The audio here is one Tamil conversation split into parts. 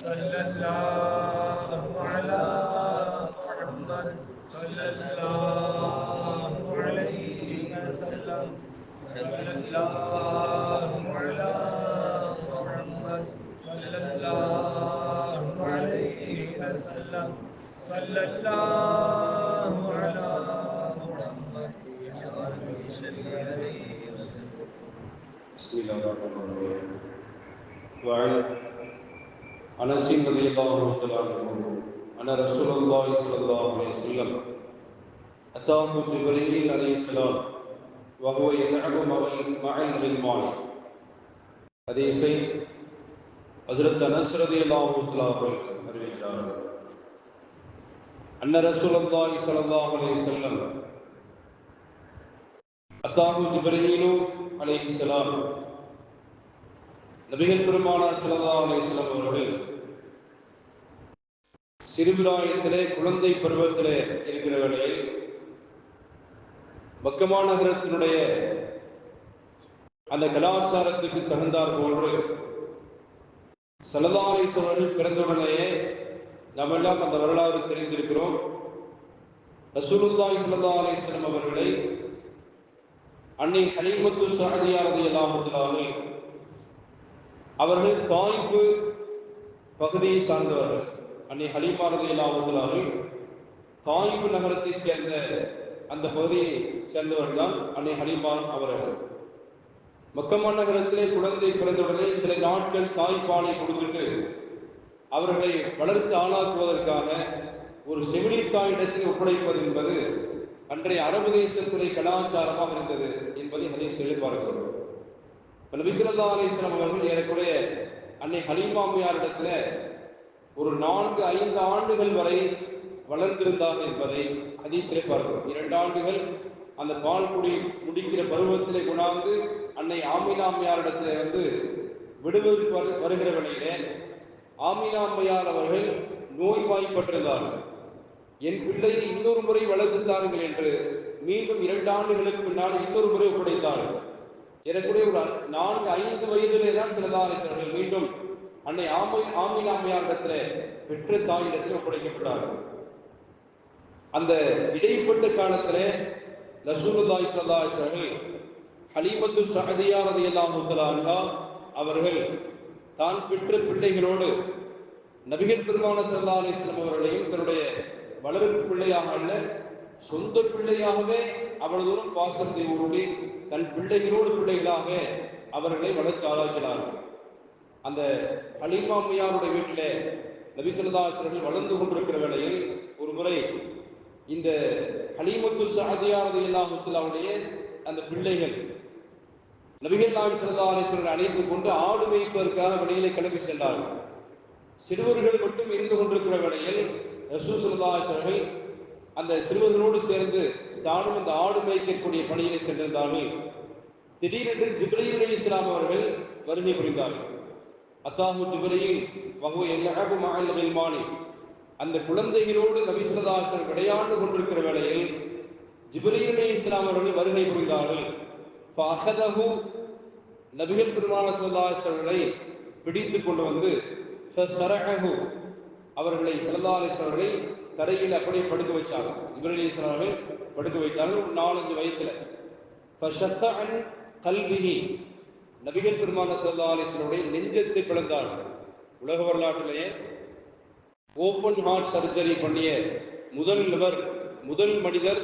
صلی اللہ علی محمد صلی اللہ علیہ وسلم. صلی اللہ علی محمد صلی اللہ علیہ وسلم. صلی اللہ علی محمد بسم اللہ الرحمن الرحیم وعلى انس رضي الله تعالى عنه ان رسول الله صلى الله عليه وسلم اتاه جبريل عليه السلام وهو يلعب مع مع الغلمان ஹதீஸை ஹஜ்ரத் அனஸ் ரலியல்லாஹு தஆலா அவர்கள் அறிவிக்கிறார்கள் அன்ன ரசூலுல்லாஹி ஸல்லல்லாஹு அலைஹி வஸல்லம் அத்தாஹு ஜிப்ரீலு அலைஹிஸ்ஸலாம் நபிகள் பெருமானார் ஸல்லல்லாஹு அலிஸ்லாம் அவர்கள் சிறுபிராயத்திலே குழந்தை பருவத்திலே இருக்கிற வேளையில் மக்கமா நகரத்தினுடைய அந்த கலாச்சாரத்துக்கு தகுந்தார் போன்று சலதாரீஸ்வரர்கள் பிறந்தவுடனேயே நாம் எல்லாம் அந்த வரலாறு தெரிந்திருக்கிறோம். ரசூலுல்லாஹி ஸல்லல்லாஹு அலைஹி வஸல்லம் அவர்களை அன்னை ஹலீமத்து சஅதியா ரலியல்லாஹு அன்ஹா அவர்கள் தாயிஃப் பகுதியை சார்ந்தவர்கள். அன்னை ஹலீமா ரலியல்லாஹு அவர்கள் தாயிஃப் நகரத்தை சேர்ந்த அந்த பகுதியை சேர்ந்தவர்கள் தான் அன்னை ஹலீமா அவர்கள். மக்கம்மா நகரத்திலே குழந்தை பிறந்தவுடனே சில நாட்கள் தாய்ப்பாலை கொடுத்துட்டு அவர்களை வளர்த்து ஆளாக்குவதற்காக ஒரு செவிலி தாயிடத்தில் ஒப்படைப்பது என்பது அன்றைய அரபு தேசத்துறை கலாச்சாரமாக இருந்தது என்பதை ஹதீஸ் எழுப்பார்கள். நபிசுல்லா அலிஸ்லாம் அவர்கள் ஏறக்குறைய அன்னை ஹலீமாமியாரிடத்துல ஒரு நான்கு ஐந்து ஆண்டுகள் வரை வளர்ந்திருந்தார்கள் என்பதை ஹதீஸ் எழுப்பார்கள் இரண்டு ஆண்டுகள் அந்த பால் குடி முடிக்கிற பருவத்திலே கொண்டாந்து அன்னை ஆமினாமையாரிடத்துல வந்து விடுவது வரு- வருகிற வழியிலே ஆமினாமையார் அவர்கள் நோய்வாய்ப்பட்டிருந்தார்கள் என் பிள்ளையை இன்னொரு முறை வளர்த்துத்தார்கள் என்று மீண்டும் இரண்டு ஆண்டுகளுக்கு பின்னால் இன்னொரு முறை ஒப்படைத்தார்கள். ஏறக்குறைய ஒரு நான்கு ஐந்து வயதிலே தான் சிலதாரேஸ்வரர்கள் மீண்டும் அன்னை ஆமை ஆமினாமையாரிடத்துல பெற்ற தாயிடத்தில் ஒப்படைக்கப்பட்டார்கள். அந்த இடைப்பட்ட காலத்துல ரசூலுல்லாஹி ஸல்லல்லாஹு அலைஹி வஸல்லம் ஹலீமத்து சஅதியா ரலியல்லாஹு தஆலா அவர்கள் தான் பெற்ற பிள்ளைகளோடு நபிகள் பெருமான ஸல்லல்லாஹு அலைஹி வஸல்லம் அவர்களையும் தன்னுடைய வளர்ப்பு பிள்ளையாக அல்ல சொந்த பிள்ளையாகவே அவ்வளவு தூரம் பாசத்தை ஊட்டி தன் பிள்ளைகளோடு பிள்ளைகளாக அவர்களை வளர்த்து ஆளாக்கினார்கள் அந்த ஹலீமாமையாருடைய வீட்டிலே நபிசல்லாசிரியர்கள் வளர்ந்து கொண்டிருக்கிற வேளையில் ஒரு முறை இந்த ஹலீமத்து சாதியாரது இல்லாமத்தில் அவருடைய அந்த பிள்ளைகள் நபிகள் நாயகம் ஸல்லல்லாஹு அலைஹி அழைத்து கொண்டு ஆடு மேய்ப்பதற்காக வெளியிலே கிளம்பி சென்றார்கள். சிறுவர்கள் மட்டும் இருந்து கொண்டிருக்கிற வேளையில் ரசூ ஸல்லல்லாஹு அந்த சிறுவர்களோடு சேர்ந்து தானும் அந்த ஆடு மேய்க்கக்கூடிய பணியிலே சென்றிருந்தார்கள். திடீரென்று ஜிப்ரீல் இஸ்லாம் அவர்கள் வருகை புரிந்தார்கள் அத்தாஹு ஜிப்ரீல் வகுவை யல்அபு மஅல் அந்த குழந்தைகளோடு நபி விளையாண்டு கொண்டிருக்கிற வேளையில் ஜிப்ரீல் இஸ்லாம் அவர்கள் வருகை புரிந்தார்கள். ஃபஅஹதஹு. நபிகள் பெருமான ஸல்லல்லாஹு பிடித்து கொண்டு வந்து அவர்களை ஸல்லல்லாஹு தரையில் அப்படியே படுக்க வச்சாங்க ஜிப்ரீல் அலைஹிஸ்ஸலாம் படுக்க வைத்தார்கள். ஒரு நாலஞ்சு வயசுல. அன் கல்விஹி நபிகள் பெருமான சல்லா அலைஹி நெஞ்சத்தை பிளந்தார்கள். உலக வரலாற்றிலேயே ஓப்பன் ஹார்ட் சர்ஜரி பண்ணிய முதல் நபர் முதல் மனிதர்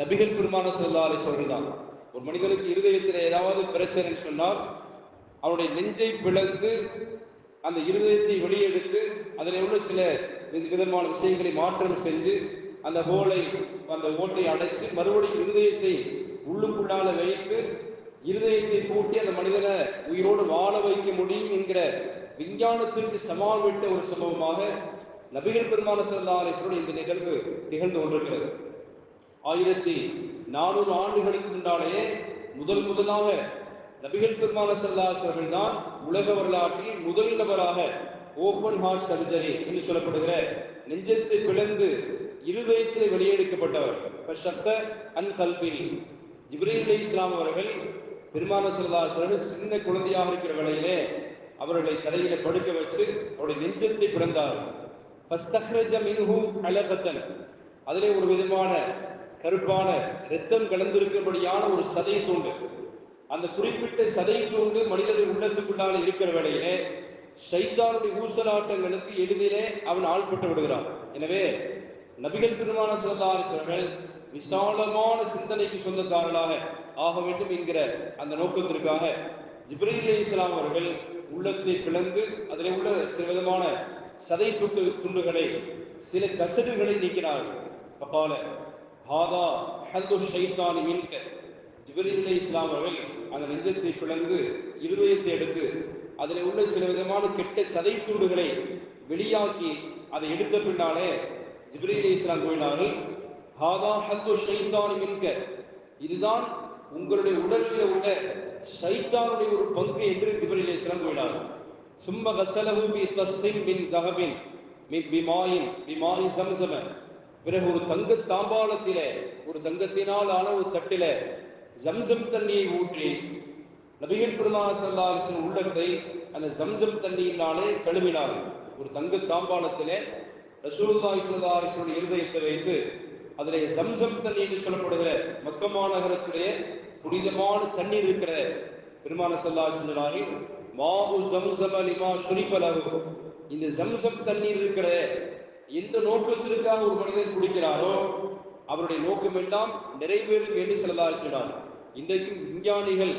நபிகள் பெருமான சல்லா அலிஸ்வர்கள் தான். ஒரு மனிதனுக்கு இருதயத்தில் ஏதாவது பிரச்சனைன்னு சொன்னால் அவருடைய நெஞ்சை பிளந்து அந்த இருதயத்தை வெளியெடுத்து அதில் உள்ள சில விதமான விஷயங்களை மாற்றம் செஞ்சு அந்த ஹோலை அந்த ஓட்டை அடைச்சு மறுபடியும் இருதயத்தை உள்ளுக்குள்ளால வைத்து இருதயத்தை கூட்டி அந்த மனிதனை உயிரோடு வாழ வைக்க முடியும் என்கிற விஞ்ஞானத்திற்கு சவால் விட்ட ஒரு சம்பவமாக நபிகள் பெருமான செல்லாலேஸ்வரர் இந்த நிகழ்வு திகழ்ந்து கொண்டிருக்கிறது. ஆயிரத்தி நானூறு ஆண்டுகளுக்கு முன்னாலேயே முதல் முதலாக நபிகள் பெருமான செல்லாசர்கள் தான் உலக வரலாற்றில் முதல் நபராக ஓபன் ஹார்ட் சர்ஜரி என்று சொல்லப்படுகிற நெஞ்சத்தை பிளந்து இருதயத்தில் வெளியெடுக்கப்பட்டவர். சப்த அன் கல்வி ஜிப்ரீல் அலி இஸ்லாம் அவர்கள் பெருமான செல்லாசர்கள் சின்ன குழந்தையாக இருக்கிற வேளையிலே அவர்களை தலையில படுக்க வச்சு அவருடைய நெஞ்சத்தை பிறந்தார்கள் அலகத்தன். அதிலே ஒரு விதமான கருப்பான இரத்தம் கலந்திருக்கிறபடியான ஒரு சதை தூண்டு. அந்த குறிப்பிட்ட சதை தூண்டு மனிதர்கள் உள்ளத்துக்குள்ளால இருக்கிற வேளையிலே ஷைத்தானுடைய ஊசலாட்டங்களுக்கு எளிதிலே அவன் ஆள்பட்டு விடுகிறான். எனவே நபிகள் பெருமான சிறந்தாரிசர்கள் விசாலமான சிந்தனைக்கு சொந்தக்காரர்களாக ஆக வேண்டும் என்கிற அந்த நோக்கத்திற்காக ஜிப்ரீல் இஸ்லாம் அவர்கள் உள்ளத்தை பிளந்து அதிலே உள்ள சில விதமான சதை துண்டு துண்டுகளை சில கசடுகளை நீக்கினார்கள். கபால ஹாதா ஹல்து ஷைத்தானி மின்க. ஜிப்ரீல் இஸ்லாம் அவர்கள் அந்த நெஞ்சத்தை பிளந்து இருதயத்தை எடுத்து அதில் உள்ள சில விதமான கெட்ட சதைத்தூடுகளை வெளியாக்கி அதை எடுத்த பின்னாலே ஜிப்ரீல் இஸ்லாம் கூறினார்கள் ஹாதா ஹல்து ஷைத்தானி இதுதான் உங்களுடைய உடலில் உள்ள ஷைத்தானுடைய ஒரு பங்கு என்று ஜிப்ரீல் இஸ்லாம் கூறினார்கள். சும்ம கசலஹு பி தஸ்தின் மின் தஹபின் மின் பிமாயின் சம்சம. பிறகு ஒரு தங்க தாம்பாளத்திலே ஒரு தங்கத்தினால் ஆன ஒரு தட்டில ஜம்சம் தண்ணியை ஊற்றி நபிகள் பெருமாள் செல்லாவின் உள்ளத்தை அந்த ஜம்சம் தண்ணியினாலே கழுவினார்கள். ஒரு தங்க தாம்பாளத்திலே ரசூல்லா ஸல்லல்லாஹு இருதயத்தை வைத்து அதிலே ஜம்சம் தண்ணி என்று சொல்லப்படுகிற மக்கமா நகரத்திலே புனிதமான தண்ணீர் இருக்கிற பெருமான செல்லா சொன்னாரி மாவு சொன்னார்கள் அலிமா ஜம்சம இந்த ஜம்சம் தண்ணீர் இருக்கிற எந்த நோக்கத்திற்காக ஒரு மனிதன் குடிக்கிறாரோ அவருடைய நோக்கம் எல்லாம் நிறைவேறும் என்று சொல்லலாம் சொன்னார் இன்றைக்கும் விஞ்ஞானிகள்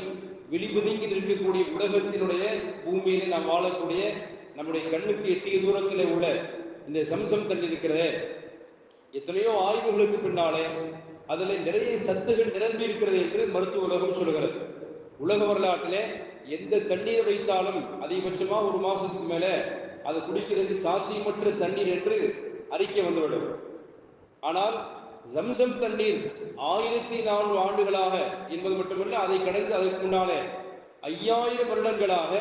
விழிபுதுங்கி இருக்கக்கூடிய உலகத்தினுடைய பூமியில நாம் வாழக்கூடிய நம்முடைய கண்ணுக்கு எட்டிய தூரத்தில் உள்ள இந்த சம்சம் தண்ணி இருக்கிறதே எத்தனையோ ஆய்வுகளுக்கு பின்னாலே அதில் நிறைய சத்துகள் நிரம்பி இருக்கிறது என்று மருத்துவ உலகம் சொல்கிறது உலக வரலாற்றிலே எந்த தண்ணீரை வைத்தாலும் அதிகபட்சமா ஒரு மாசத்துக்கு மேல அது குடிக்கிறது சாத்தியமற்ற தண்ணீர் என்று அறிக்கை வந்துவிடும். ஆனால் ஜம்சம் தண்ணீர் ஆயிரத்தி நானூறு ஆண்டுகளாக என்பது மட்டுமல்ல அதை கடந்து அதற்கு முன்னாலே ஐயாயிரம் வருடங்களாக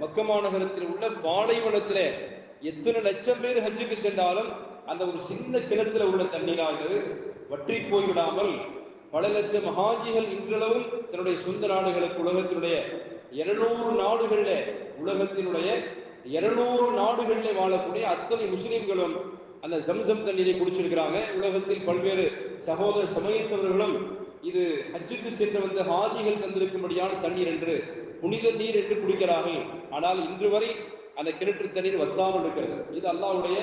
மக்கமா நகரத்தில் உள்ள பாலைவனத்தில் எத்தனை லட்சம் பேர் ஹஜ்ஜுக்கு சென்றாலும் அந்த ஒரு சின்ன கிணத்துல உள்ள தண்ணீரானது வற்றி போய்விடாமல் பல லட்சம் ஹாஜிகள் இன்றளவும் தன்னுடைய சொந்த நாடுகளுக்கு உலகத்தினுடைய இருநூறு நாடுகளில் உலகத்தினுடைய இருநூறு நாடுகளில் வாழக்கூடிய அத்தனை முஸ்லிம்களும் அந்த சம்சம் தண்ணீரை குடிச்சிருக்கிறாங்க. உலகத்தில் பல்வேறு சகோதர சமயத்தவர்களும் இது ஹஜ்ஜுக்கு சென்று வந்த ஹாஜிகள் தந்திருக்கும்படியான தண்ணீர் என்று புனித நீர் என்று குடிக்கிறார்கள். ஆனால் இன்று வரை அந்த கிணற்று தண்ணீர் வத்தாமல் இருக்கிறது. இது அல்லாஹ்வுடைய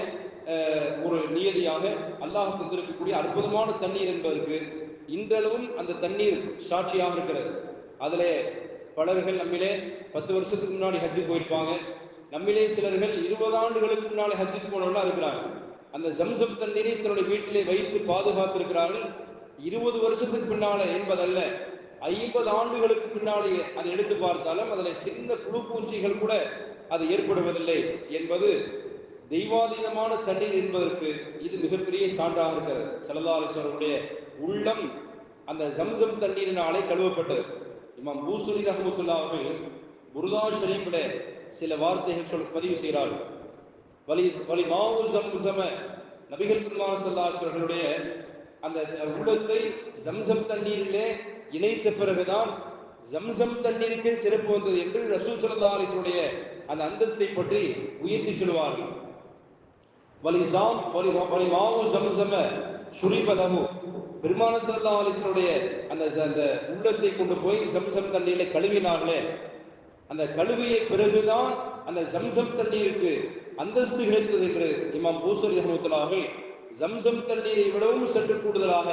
ஒரு நியதியாக அல்லாஹ் தந்திருக்கக்கூடிய அற்புதமான தண்ணீர் என்பதற்கு இன்றளவும் அந்த தண்ணீர் சாட்சியாக இருக்கிறது. அதிலே பலர்கள் நம்மிலே பத்து வருஷத்துக்கு முன்னாடி ஹஜ்ஜு போயிருப்பாங்க. நம்மிலே சிலர்கள் இருபது ஆண்டுகளுக்கு முன்னாலே ஹஜ்ஜுக்கு போனவர்களாக இருக்கிறாங்க. அந்த ஜம்சம் தண்ணீரை தன்னுடைய வீட்டிலே வைத்து பாதுகாத்திருக்கிறார்கள். இருபது வருஷத்துக்கு பின்னால என்பதல்ல ஐம்பது ஆண்டுகளுக்கு பின்னாலே அதை எடுத்து பார்த்தாலும் அதில் சின்ன புழு பூச்சிகள் கூட அது ஏற்படுவதில்லை என்பது தெய்வாதீனமான தண்ணீர் என்பதற்கு இது மிகப்பெரிய சான்றாக இருக்கிறது. சல்லல்லாஹுடைய உள்ளம் அந்த ஜம்சம் தண்ணீரினாலே கழுவப்பட்டது. இமாம் பூசுரி ரஹமத்துல்லா அவர்கள் புருதா ஷரீஃபில சில வார்த்தைகள் சொல் பதிவு செய்கிறார்கள். வலி வலி மாவு சம்சம நபிகள் அவர்களுடைய அந்த உள்ளத்தை ஜம்சம் தண்ணீரிலே இணைத்த பிறகுதான் ஜம்சம் தண்ணீருக்கே சிறப்பு வந்தது என்று ரசூ ஸல்லல்லாஹு அலைஹி அந்த அந்தஸ்தை பற்றி உயர்த்தி சொல்வார்கள் வலிசாம் வலி வலி மாவு சம்சம சுரிபதமு பெருமான சல்லா அலிஸ்வருடைய அந்த அந்த உள்ளத்தை கொண்டு போய் சம்சம் தண்ணீரை கழுவினார்களே. அந்த கழுவிய பிறகுதான் அந்த சம்சம் தண்ணீருக்கு அந்தஸ்து கிடைத்தது என்று இமாம் பூசரி அஹமத்துல்லார்கள் ஜம்சம் தண்ணீரை விடவும் சற்று கூடுதலாக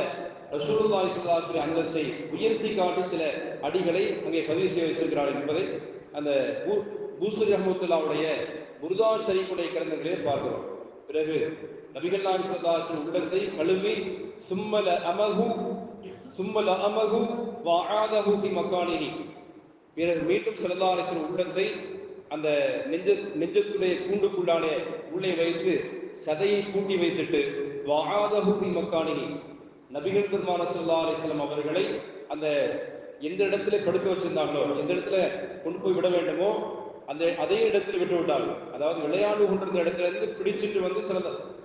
ரசூலுல்லாஹி ஸல்லல்லாஹு அந்தஸ்தை உயர்த்தி காட்டி சில அடிகளை அங்கே பதிவு செய்து வச்சிருக்கிறார் என்பதை அந்த பூ- பூசரி அஹமத்துல்லாவுடைய புர்தா ஷரீஃபுடைய கிரந்தங்களிலே பார்க்கிறோம். பிறகு நபிகள் நாயகம் உள்ளத்தை கழுவி சும்மல அமகு சும்மல அமகு வஆதஹு ஃபி மக்கானிஹி பிறகு மீண்டும் ஸல்லல்லாஹு அலைஹி உள்ளத்தை அந்த நெஞ்ச நெஞ்சத்துடைய கூண்டுக்குள்ளாலே உள்ளே வைத்து சதையை பூட்டி வைத்துட்டு வாகாதகுதி ஃபி நபிகள் பெருமான சொல்லா அலிஸ்லாம் அவர்களை அந்த எந்த இடத்துல படுக்க வச்சிருந்தாங்களோ எந்த இடத்துல கொண்டு போய் விட வேண்டுமோ அந்த அதே இடத்தில் விட்டு விட்டார்கள். அதாவது விளையாடு கொண்டிருந்த இடத்துல இருந்து பிடிச்சிட்டு வந்து சில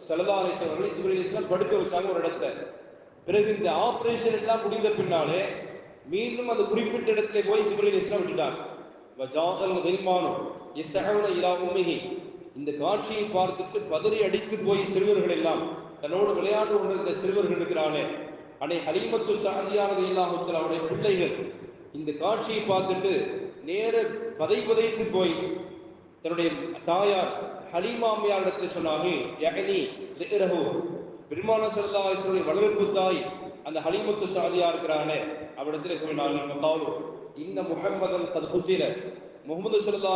சிலதா அவர்கள் இதுவரை படுக்க வச்சாங்க ஒரு இடத்துல. பிறகு இந்த ஆபரேஷன் எல்லாம் முடிந்த பின்னாலே மீண்டும் அந்த குறிப்பிட்ட இடத்துல போய் ஜிப்ரீல் இஸ்லாம் விட்டுட்டாங்க. வஜாதல் கில்மானு இஸ்ஸஅவுன இலா உம்மிஹி. இந்த காட்சியை பார்த்துட்டு பதறி அடித்து போய் சிறுவர்கள் எல்லாம் தன்னோடு விளையாண்டு கொண்டிருந்த சிறுவர்கள் இருக்கிறானே அனை ஹலீமத்து சாதியானது இல்லாமத்தில் அவருடைய பிள்ளைகள் இந்த காட்சியை பார்த்துட்டு நேர பதை பதைத்து போய் தன்னுடைய தாயார் ஹலிமாமியாரிடத்தில் சொன்னாங்க யகனி லிஹ்ரஹு பெருமான செல்லாசுடைய வளர்ப்பு தாய் அந்த ஹலிமுத்து சாதியா இருக்கிறானே அவரிடத்தில் கூறினார்கள் மத்தாவு இந்த முகம்மதன் தது முகமது சல்லா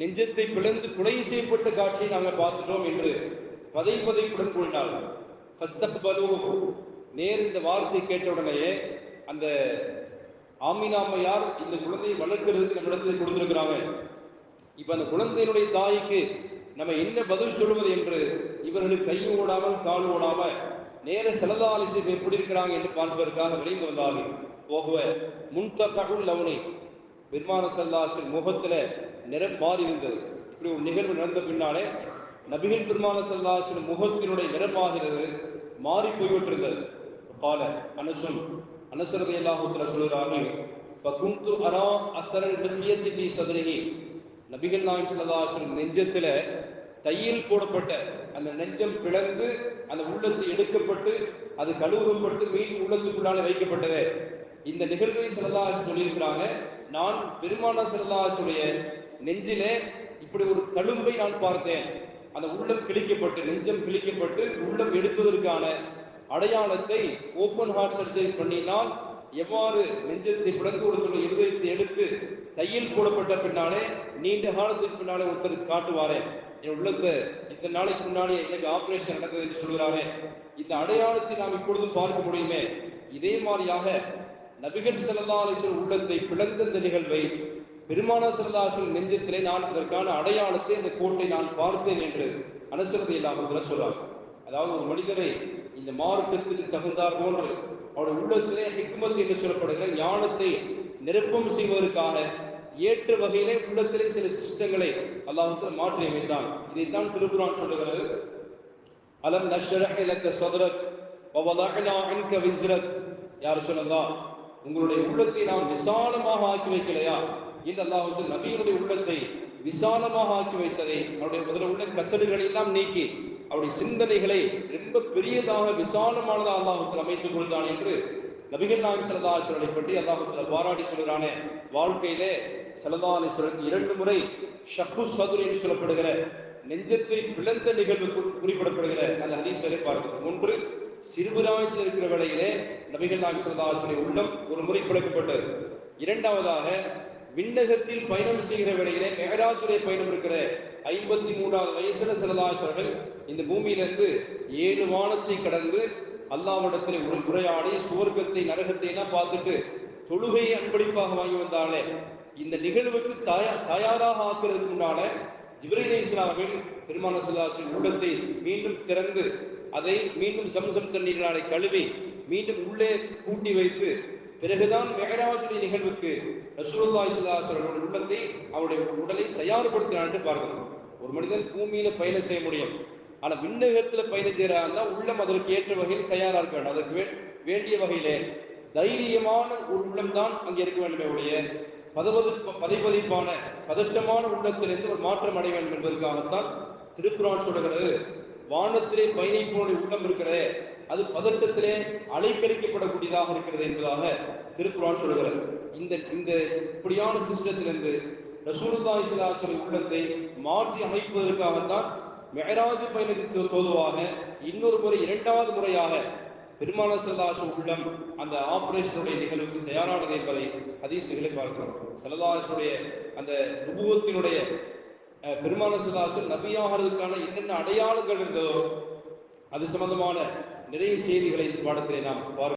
நெஞ்சத்தை பிளந்து கொலை செய்யப்பட்ட காட்சியை நாங்கள் பார்த்துட்டோம் என்று பதை பதைப்புடன் கூறினார்கள். ஃபஸ்தக்பலு நேர் இந்த வார்த்தை கேட்ட உடனேயே அந்த ஆமினாமையார் இந்த குழந்தையை வளர்க்கிறதுக்கு நம்மிடத்தில் கொடுத்திருக்கிறாங்க. இப்ப அந்த குழந்தையினுடைய தாய்க்கு நம்ம என்ன பதில் சொல்வது என்று இவர்களுக்கு கை ஓடாமல் கால் ஓடாம நேர செலதாலிசி எப்படி இருக்கிறாங்க என்று பார்ப்பதற்காக விளைந்து வந்தார்கள். போகுவ. முன்தகுள் லவுனை. பெருமான செல்லாசின் முகத்தில் நிறம் மாறி இருந்தது இப்படி ஒரு நிகழ்வு நடந்த பின்னாலே நபிகள் பெருமான செல்லாசின் முகத்தினுடைய நிறமாகிறது மாறி போய்விட்டிருந்தது. கால அனசும் அனுசரதை எல்லாத்துல சொல்கிறார்கள் பகுந்து அரா அசரல் விஷயத்தி தீ சதுரகி நபிகள் நாயம் சல்லாசன் நெஞ்சத்தில் தையில் போடப்பட்ட அந்த நெஞ்சம் பிளந்து அந்த உள்ளத்து எடுக்கப்பட்டு அது கழுவப்பட்டு மீன் உள்ளத்துக்குள்ளால வைக்கப்பட்டது. இந்த நிகழ்வை செல்லா சொல்லியிருக்கிறாங்க. நான் பெருமான சிறந்தாசுடைய நெஞ்சிலே இப்படி ஒரு தழும்பை நான் பார்த்தேன். அந்த உள்ளம் கிழிக்கப்பட்டு நெஞ்சம் கிழிக்கப்பட்டு உள்ளம் எடுத்ததற்கான அடையாளத்தை ஓப்பன் ஹார்ட் சர்ஜரி பண்ணினால் எவ்வாறு நெஞ்சத்தை பிளந்து ஒருத்தருடைய இருதயத்தை எடுத்து தையில் போடப்பட்ட பின்னாலே நீண்ட காலத்துக்கு பின்னாலே ஒருத்தருக்கு காட்டுவாரே. என் உள்ளத்தை இத்தனை நாளைக்கு முன்னாலே எனக்கு ஆபரேஷன் நடந்தது என்று சொல்கிறாரே. இந்த அடையாளத்தை நாம் இப்பொழுதும் பார்க்க முடியுமே. இதே மாதிரியாக நபிகள் செல்லல்லாசன் உள்ளத்தை பிளந்த இந்த நிகழ்வை பெருமான செல்லல்லாசன் நெஞ்சத்திலே நான் அதற்கான அடையாளத்தை அந்த கோட்டை நான் பார்த்தேன் என்று அனுசரதை இல்லாமல் சொல்றாங்க. அதாவது ஒரு மனிதரை இந்த மார்க்கத்துக்கு தகுந்தார் போன்று அவருடைய உள்ளத்திலே ஹிக்மத் என்று சொல்லப்படுகிற ஞானத்தை நிரப்பம் செய்வதற்காக ஏற்ற வகையிலே உள்ளத்திலே சில சிஸ்டங்களை அல்லாஹ் மாற்றி அமைத்தான். இதைத்தான் திருக்குறான் சொல்லுகிறது. அலம் நஷ்ரஹ் லக்க சதரக் வவதஅனா அன்க விஸ்ரக் யார் சொல்லலாம் உங்களுடைய உள்ளத்தை நாம் விசாலமாக ஆக்கி வைக்கலையா? என்று அல்லாஹ் வந்து நபியினுடைய உள்ளத்தை விசாலமாக ஆக்கி வைத்ததை அவருடைய முதல்ல உள்ள கசடுகளை எல்லாம் நீக்கி அவருடைய சிந்தனைகளை ரொம்ப பெரியதாக விசாலமானதாக அல்லாஹ் அமைத்துக் கொடுத்தான் என்று நபிகள் நாயகம் சரதாசரனை பற்றி அல்லாஹுல பாராட்டி சொல்கிறானே. வாழ்க்கையிலே சலதானீஸ்வரன் இரண்டு முறை ஷக்கு சதுர் என்று சொல்லப்படுகிற நெஞ்சத்தை பிளந்த நிகழ்வு குறிப்பிடப்படுகிற அந்த ஹதீஸரை பார்க்கிறோம் ஒன்று சிறுபிராயத்தில் இருக்கிற வேளையிலே நபிகள் நாயகம் சரதாசனை உள்ளம் ஒரு முறை பிளக்கப்பட்டது இரண்டாவதாக விண்ணகத்தில் பயணம் செய்கிற வேளையிலே மெகராஜுடைய பயணம் இருக்கிற ஐம்பத்தி மூன்றாவது வயசுல சரதாசர்கள் இந்த பூமியிலிருந்து ஏழு வானத்தை கடந்து அல்லாவிடத்தில் உரையாடி சுவர்க்கத்தை நரகத்தை எல்லாம் பார்த்துட்டு தொழுகையை அன்பளிப்பாக வாங்கி வந்தாலே இந்த நிகழ்வுக்கு தயா- தயாராக ஆக்குறதுக்கு முன்னால ஜிப்ரீல் இஸ்லாமில் பெருமான சல்லாசின் உள்ளத்தை மீண்டும் திறந்து அதை மீண்டும் சம்சம் தண்ணீரினாலே கழுவி மீண்டும் உள்ளே கூட்டி வைத்து பிறகுதான் மெகராஜுடைய நிகழ்வுக்கு ரசூலுல்லாஹி ஸல்லல்லாஹு உள்ளத்தை அவருடைய உடலை தயார்படுத்தினார் என்று ஒரு மனிதன் பூமியில பயணம் செய்ய முடியும். ஆனா விண்ணகத்துல பயணம் செய்யறாருன்னா உள்ளம் அதற்கு ஏற்ற வகையில் தயாரா இருக்க வேண்டும். அதற்கு வே- வேண்டிய வகையிலே தைரியமான ஒரு உள்ளம் தான் அங்கே இருக்க வேண்டுமே ஒழிய பதவது பதைபதிப்பான பதட்டமான உள்ளத்திலிருந்து ஒரு மாற்றம் அடைய வேண்டும் என்பதற்காகத்தான் திருக்குறான் சொல்கிறது வானத்திலே பயணிப்போனுடைய உள்ளம் இருக்கிறதே அது பதட்டத்திலே அலைக்கழிக்கப்படக்கூடியதாக இருக்கிறது என்பதாக திருக்குறான் சொல்கிறது. இந்த இந்த இப்படியான சிஸ்டத்திலிருந்து ரசூலுல்லாஹி ஸல்லல்லாஹு உள்ளத்தை மாற்றி அமைப்பதற்காகத்தான் மெஹராஜ் பயணத்திற்கு பொதுவாக இன்னொரு முறை இரண்டாவது முறையாக பெருமான செல்லாசு உள்ளம் அந்த ஆபரேஷனுடைய நிகழ்வுக்கு தயாரானது என்பதை அதிசயங்களை பார்க்கிறோம். செல்லதாசுடைய அந்த நுபுவத்தினுடைய பெருமான செல்லாசு நபியாகிறதுக்கான என்னென்ன அடையாளங்கள் இருந்ததோ அது சம்பந்தமான நிறைய செய்திகளை இந்த பாடத்திலே நாம் பார்க்க